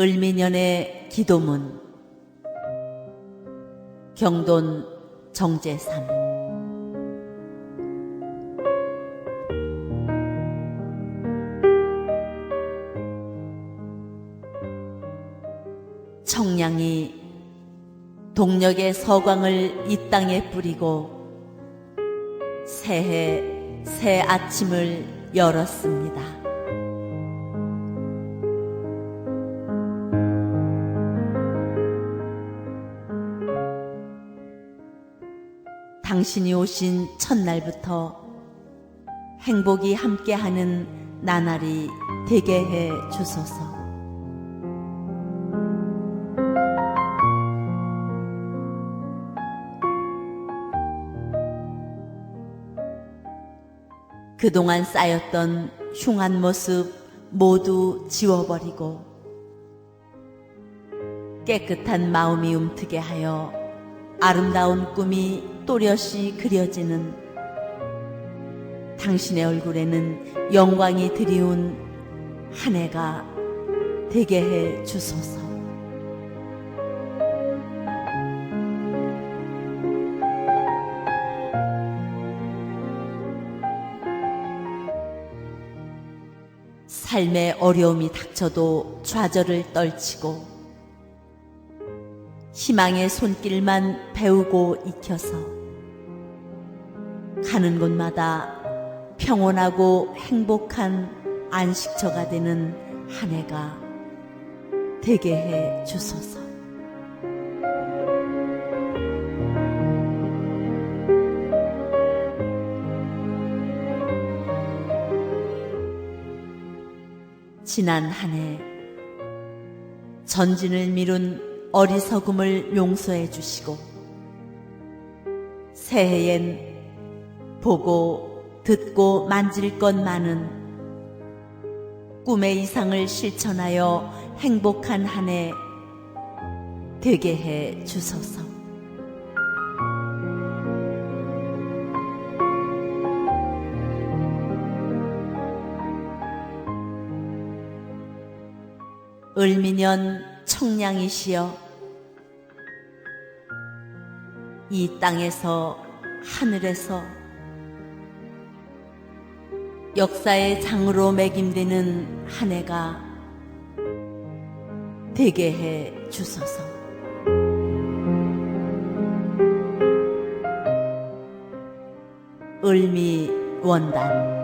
을미년의 기도문 경돈 정제삼 청량이 동력의 서광을 이 땅에 뿌리고 새해 새 아침을 열었습니다. 당신이 오신 첫날부터 행복이 함께하는 나날이 되게 해 주소서. 그동안 쌓였던 흉한 모습 모두 지워버리고 깨끗한 마음이 움트게 하여 아름다운 꿈이 또렷이 그려지는 당신의 얼굴에는 영광이 드리운 한 해가 되게 해 주소서. 삶의 어려움이 닥쳐도 좌절을 떨치고 희망의 손길만 배우고 익혀서 가는 곳마다 평온하고 행복한 안식처가 되는 한 해가 되게 해 주소서. 지난 한 해 전진을 미룬 어리석음을 용서해 주시고 새해엔 보고 듣고 만질 것 많은 꿈의 이상을 실천하여 행복한 한 해 되게 해 주소서. 을미년 청량이시여 이 땅에서 하늘에서 역사의 장으로 매김되는 한 해가 되게 해 주소서. 을미 원단